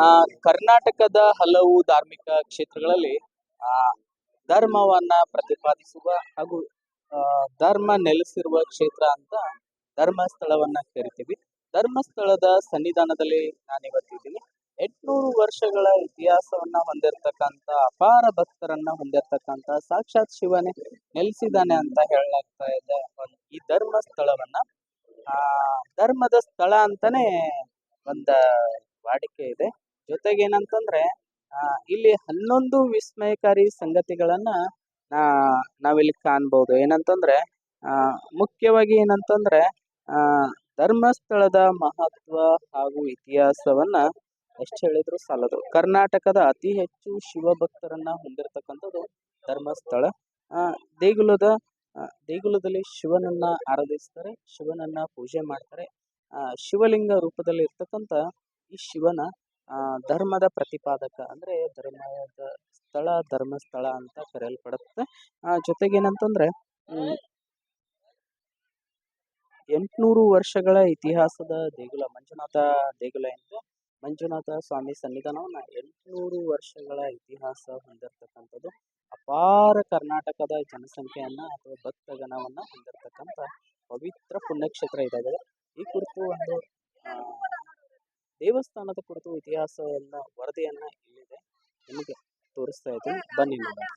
ಆ, ಕರ್ನಾಟಕದ ಹಲವು ಧಾರ್ಮಿಕ ಕ್ಷೇತ್ರಗಳಲ್ಲಿ, ಆ, ಧರ್ಮವನ್ನ ಪ್ರತಿಪಾದಿಸುವ ಹಾಗೂ ಧರ್ಮ ನೆಲೆಸಿರುವ ಕ್ಷೇತ್ರ ಅಂತ ಧರ್ಮಸ್ಥಳವನ್ನ ಕರಿತೀವಿ. ಧರ್ಮಸ್ಥಳದ ಸನ್ನಿಧಾನದಲ್ಲಿ ನಾನು ಇವತ್ತಿದ್ದೀನಿ ಎಂಟ್ನೂರು ವರ್ಷಗಳ ಇತಿಹಾಸವನ್ನ ಹೊಂದಿರತಕ್ಕಂತ ಅಪಾರ ಭಕ್ತರನ್ನ ಹೊಂದಿರತಕ್ಕಂತ ಸಾಕ್ಷಾತ್ ಶಿವನೇ ನೆಲೆಸಿದ್ದಾನೆ ಅಂತ ಹೇಳಲಾಗ್ತಾ ಇದೆ. ಈ ಧರ್ಮಸ್ಥಳವನ್ನ, ಆ, ಧರ್ಮದ ಸ್ಥಳ ಅಂತಾನೆ ಒಂದ ವಾಡಿಕೆ ಇದೆ. ಜೊತೆಗೆ ಏನಂತಂದ್ರೆ ಇಲ್ಲಿ ಹನ್ನೊಂದು ವಿಸ್ಮಯಕಾರಿ ಸಂಗತಿಗಳನ್ನ ನಾವಿಲ್ಲಿ ಕಾಣ್ಬೋದು. ಏನಂತಂದ್ರೆ ಮುಖ್ಯವಾಗಿ ಏನಂತಂದ್ರೆ ಧರ್ಮಸ್ಥಳದ ಮಹತ್ವ ಹಾಗೂ ಇತಿಹಾಸವನ್ನ ಎಷ್ಟು ಹೇಳಿದ್ರು ಸಾಲದು. ಕರ್ನಾಟಕದ ಅತಿ ಹೆಚ್ಚು ಶಿವಭಕ್ತರನ್ನ ಹೊಂದಿರತಕ್ಕಂಥದ್ದು ಧರ್ಮಸ್ಥಳ. ದೇಗುಲದ ದೇಗುಲದಲ್ಲಿ ಶಿವನನ್ನ ಆರಾಧಿಸ್ತಾರೆ, ಶಿವನನ್ನ ಪೂಜೆ ಮಾಡ್ತಾರೆ. ಶಿವಲಿಂಗ ರೂಪದಲ್ಲಿ ಇರ್ತಕ್ಕಂಥ ಈ ಶಿವನ ಧರ್ಮದ ಪ್ರತಿಪಾದಕ ಅಂದ್ರೆ ಧರ್ಮದ ಸ್ಥಳ ಧರ್ಮಸ್ಥಳ ಅಂತ ಕರೆಯಲ್ಪಡುತ್ತೆ. ಆ, ಜೊತೆಗೆ ಏನಂತಂದ್ರೆ ಹ್ಮ್, ಎಂಟ್ನೂರು ವರ್ಷಗಳ ಇತಿಹಾಸದ ದೇಗುಲ ಮಂಜುನಾಥ ದೇಗುಲ ಎಂದು ಮಂಜುನಾಥ ಸ್ವಾಮಿ ಸನ್ನಿಧಾನವನ್ನು ಎಂಟುನೂರು ವರ್ಷಗಳ ಇತಿಹಾಸ ಹೊಂದಿರತಕ್ಕಂಥದ್ದು ಅಪಾರ ಕರ್ನಾಟಕದ ಜನಸಂಖ್ಯೆಯನ್ನು ಅಥವಾ ಭಕ್ತಗಣವನ್ನ ಹೊಂದಿರತಕ್ಕಂಥ ಪವಿತ್ರ ಪುಣ್ಯಕ್ಷೇತ್ರ ಇದಾಗಿದೆ. ಈ ಕುರಿತು ಒಂದು ದೇವಸ್ಥಾನದ ಕುರಿತು ಇತಿಹಾಸ ಎಲ್ಲ ವರದಿಯನ್ನ ಇಲ್ಲಿದೆ. ನಿಮಗೆ ತೋರಿಸ್ತಾ ಇದ್ದೀನಿ. ಬನ್ನಿ ನೋಡೋಣ.